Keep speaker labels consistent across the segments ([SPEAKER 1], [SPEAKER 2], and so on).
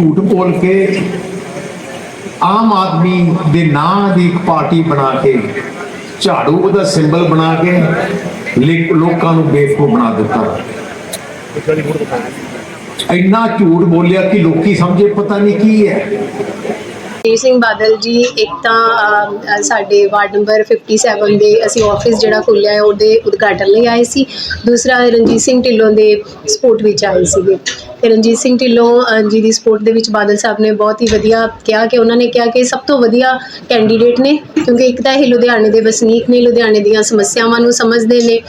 [SPEAKER 1] ਝੂਠ ਬੋਲ ਕੇ ਆਮ ਆਦਮੀ ਦੇ ਨਾਂ ਦੀ ਇੱਕ ਪਾਰਟੀ ਬਣਾ ਕੇ, ਝਾੜੂ ਉਹਦਾ ਸਿੰਬਲ ਬਣਾ ਕੇ ਲੋਕਾਂ ਨੂੰ ਬੇਵਕੂਫ ਬਣਾ ਦਿੱਤਾ। ਇੰਨਾ ਝੂਠ ਬੋਲਿਆ ਕਿ ਲੋਕੀ ਸਮਝੇ, ਪਤਾ ਨਹੀਂ ਕੀ ਹੈ।
[SPEAKER 2] ਜੀ ਸਿੰਘ ਬਾਦਲ ਜੀ, ਇੱਕ ਤਾਂ ਸਾਡੇ ਵਾਰਡ ਨੰਬਰ 57 ਦੇ ਅਸੀਂ ਆਫਿਸ ਜਿਹੜਾ ਖੁੱਲਿਆ ਹੈ, ਉਹਦੇ ਉਦਘਾਟਨ ਲਈ ਆਏ ਸੀ। ਦੂਸਰਾ ਰਣਜੀਤ ਸਿੰਘ ਢਿੱਲੋਂ ਦੇ ਸਪੋਰਟ ਵਿੱਚ ਆਏ ਸੀਗੇ। ਤੇ ਰਣਜੀਤ ਸਿੰਘ ਢਿੱਲੋਂ ਜੀ ਦੀ ਸਪੋਰਟ ਦੇ ਵਿੱਚ ਬਾਦਲ ਸਾਹਿਬ ਨੇ ਬਹੁਤ ਹੀ ਵਧੀਆ ਕਿਹਾ ਕਿ ਉਹਨਾਂ ਨੇ ਕਿਹਾ ਕਿ ਸਭ ਤੋਂ ਵਧੀਆ ਕੈਂਡੀਡੇਟ ਨੇ, ਕਿਉਂਕਿ ਇੱਕ ਤਾਂ ਇਹ ਲੁਧਿਆਣੇ ਦੇ ਵਸਨੀਕ ਨੇ, ਲੁਧਿਆਣੇ ਦੀਆਂ ਸਮੱਸਿਆਵਾਂ ਨੂੰ ਸਮਝਦੇ ਨੇ।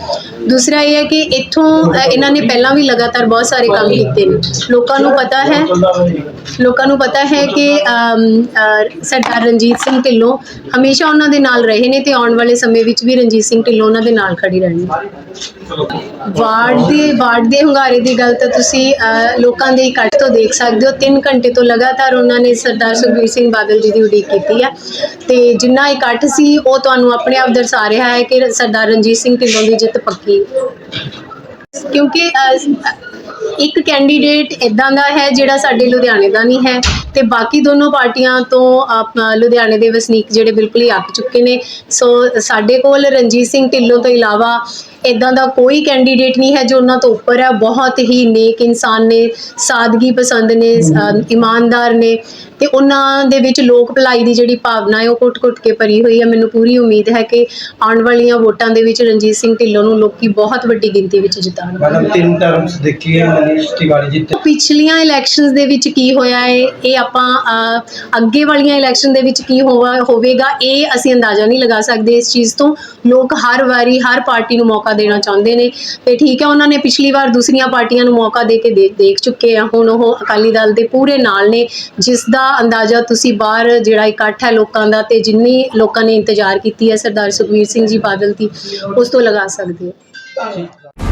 [SPEAKER 2] ਦੂਸਰਾ ਇਹ ਹੈ ਕਿ ਇੱਥੋਂ ਇਹਨਾਂ ਨੇ ਪਹਿਲਾਂ ਵੀ ਲਗਾਤਾਰ ਬਹੁਤ ਸਾਰੇ ਕੰਮ ਕੀਤੇ ਨੇ। ਲੋਕਾਂ ਨੂੰ ਪਤਾ ਹੈ, ਲੋਕਾਂ ਨੂੰ ਪਤਾ ਹੈ ਕਿ ਸਰਦਾਰ ਰਣਜੀਤ ਸਿੰਘ ਢਿੱਲੋਂ ਹਮੇਸ਼ਾ ਉਹਨਾਂ ਦੇ ਨਾਲ ਰਹੇ ਨੇ ਤੇ ਆਉਣ ਵਾਲੇ ਸਮੇਂ ਵਿੱਚ ਵੀ ਰਣਜੀਤ ਸਿੰਘ ਢਿੱਲੋਂ ਉਹਨਾਂ ਦੇ ਨਾਲ ਖੜੀ ਰਹਿਣਗੇ। ਵਾਰਡ ਦੇ ਵਾਰਡ ਦੇ ਹੁੰਗਾਰੇ ਦੀ ਗੱਲ ਤਾਂ ਤੁਸੀਂ ਲੋਕਾਂ ਦੇ ਇਕੱਠ ਤੋਂ ਦੇਖ ਸਕਦੇ ਹੋ 3 ਘੰਟੇ ਤੋਂ ਲਗਾਤਾਰ ਉਹਨਾਂ ਨੇ ਸਰਦਾਰ ਸੁਖਬੀਰ ਸਿੰਘ ਬਾਦਲ ਜੀ ਦੀ ਉਡੀਕ ਕੀਤੀ ਹੈ ਤੇ ਜਿੰਨਾ ਇਕੱਠ ਸੀ, ਉਹ ਤੁਹਾਨੂੰ ਆਪਣੇ ਆਪ ਦਰਸਾ ਰਿਹਾ ਹੈ ਕਿ ਸਰਦਾਰ ਰਣਜੀਤ ਸਿੰਘ ਢਿੱਲੋਂ ਦੀ ਜਿੱਤ ਪੱਕੀ। ਕਿਉਂਕਿ ਇੱਕ ਕੈਂਡੀਡੇਟ ਇਦਾਂ ਦਾ ਹੈ ਜਿਹੜਾ ਸਾਡੇ ਲੁਧਿਆਣੇ ਦਾ ਨਹੀਂ ਹੈ ਤੇ ਬਾਕੀ ਦੋਨੋਂ ਪਾਰਟੀਆਂ ਤੋਂ ਆਪਣਾ ਲੁਧਿਆਣੇ ਦੇ ਵਸਨੀਕ ਜਿਹੜੇ ਬਿਲਕੁਲ ਹੀ ਅੱਕ ਚੁੱਕੇ ਨੇ। ਸੋ ਸਾਡੇ ਕੋਲ ਰਣਜੀਤ ਸਿੰਘ ਢਿੱਲੋਂ ਤੋਂ ਇਲਾਵਾ ਇਦਾਂ ਦਾ ਕੋਈ ਕੈਂਡੀਡੇਟ ਨਹੀਂ ਹੈ ਜੋ ਉਹਨਾਂ ਤੋਂ ਉੱਪਰ ਹੈ। ਬਹੁਤ ਹੀ ਨੇਕ ਇਨਸਾਨ ਨੇ ਸਾਦਗੀ ਪਸੰਦ ਨੇ ਇਮਾਨਦਾਰ ਨੇ ਤੇ ਉਹਨਾਂ ਦੇ ਵਿੱਚ ਲੋਕ ਭਲਾਈ ਦੀ ਜਿਹੜੀ ਭਾਵਨਾ ਹੈ ਉਹ ਕੁੱਟ-ਕੁੱਟ ਕੇ ਭਰੀ ਹੋਈ ਹੈ। ਮੈਨੂੰ ਪੂਰੀ ਉਮੀਦ ਹੈ ਕਿ ਆਉਣ ਵਾਲੀਆਂ ਵੋਟਾਂ ਦੇ ਵਿੱਚ ਰਣਜੀਤ ਸਿੰਘ ਢਿੱਲੋਂ ਨੂੰ ਲੋਕੀ ਬਹੁਤ ਵੱਡੀ ਗਿਣਤੀ ਵਿੱਚ ਜਿਤਾਉਣਗੇ।
[SPEAKER 3] ਮੈਡਮ ਤਿੰਨ ਟਰਮਸ ਦੇਖੀਏ ਮਨੀਸ਼ ਤਿਵਾੜੀ ਜਿੱਤੇ
[SPEAKER 2] ਪਿਛਲੀਆਂ ਇਲੈਕਸ਼ਨਸ ਦੇ ਵਿੱਚ ਕੀ ਹੋਇਆ ਹੈ ਇਹ ਆਪਾਂ ਅ, ਅੱਗੇ ਵਾਲੀਆਂ ਇਲੈਕਸ਼ਨ ਦੇ ਵਿੱਚ ਕੀ ਹੋਵਾ ਹੋਵੇਗਾ? ਇਹ ਅਸੀਂ ਅੰਦਾਜ਼ਾ ਨਹੀਂ ਲਗਾ ਸਕਦੇ ਇਸ ਚੀਜ਼ ਤੋਂ। ਲੋਕ ਹਰ ਵਾਰੀ ਹਰ ਪਾਰਟੀ ਨੂੰ ਮੌਕਾ ਦੇਣਾ ਚਾਹੁੰਦੇ ਨੇ। ਤੇ ਠੀਕ ਹੈ ਉਹਨਾਂ ਨੇ ਪਿਛਲੀ ਵਾਰ ਦੂਸਰੀਆਂ ਪਾਰਟੀਆਂ ਨੂੰ ਮੌਕਾ ਦੇ ਕੇ ਦੇ- ਦੇਖ ਚੁੱਕੇ ਆ। ਹੁਣ ਉਹ ਅਕਾਲੀ ਦਲ ਦੇ ਪੂਰੇ ਨਾਲ ਨੇ ਜਿਸ ਦਾ ਅੰਦਾਜ਼ਾ ਤੁਸੀਂ ਬਾਹਰ ਜਿਹੜਾ ਇਕੱਠ ਹੈ ਲੋਕਾਂ ਦਾ ਤੇ ਜਿੰਨੀ ਲੋਕਾਂ ਨੇ ਇੰਤਜ਼ਾਰ ਕੀਤੀ ਹੈ ਸਰਦਾਰ ਸੁਖਬੀਰ ਸਿੰਘ ਜੀ ਬਾਦਲ ਦੀ ਉਸ ਤੋਂ ਲਗਾ ਸਕਦੇ ਹੋ।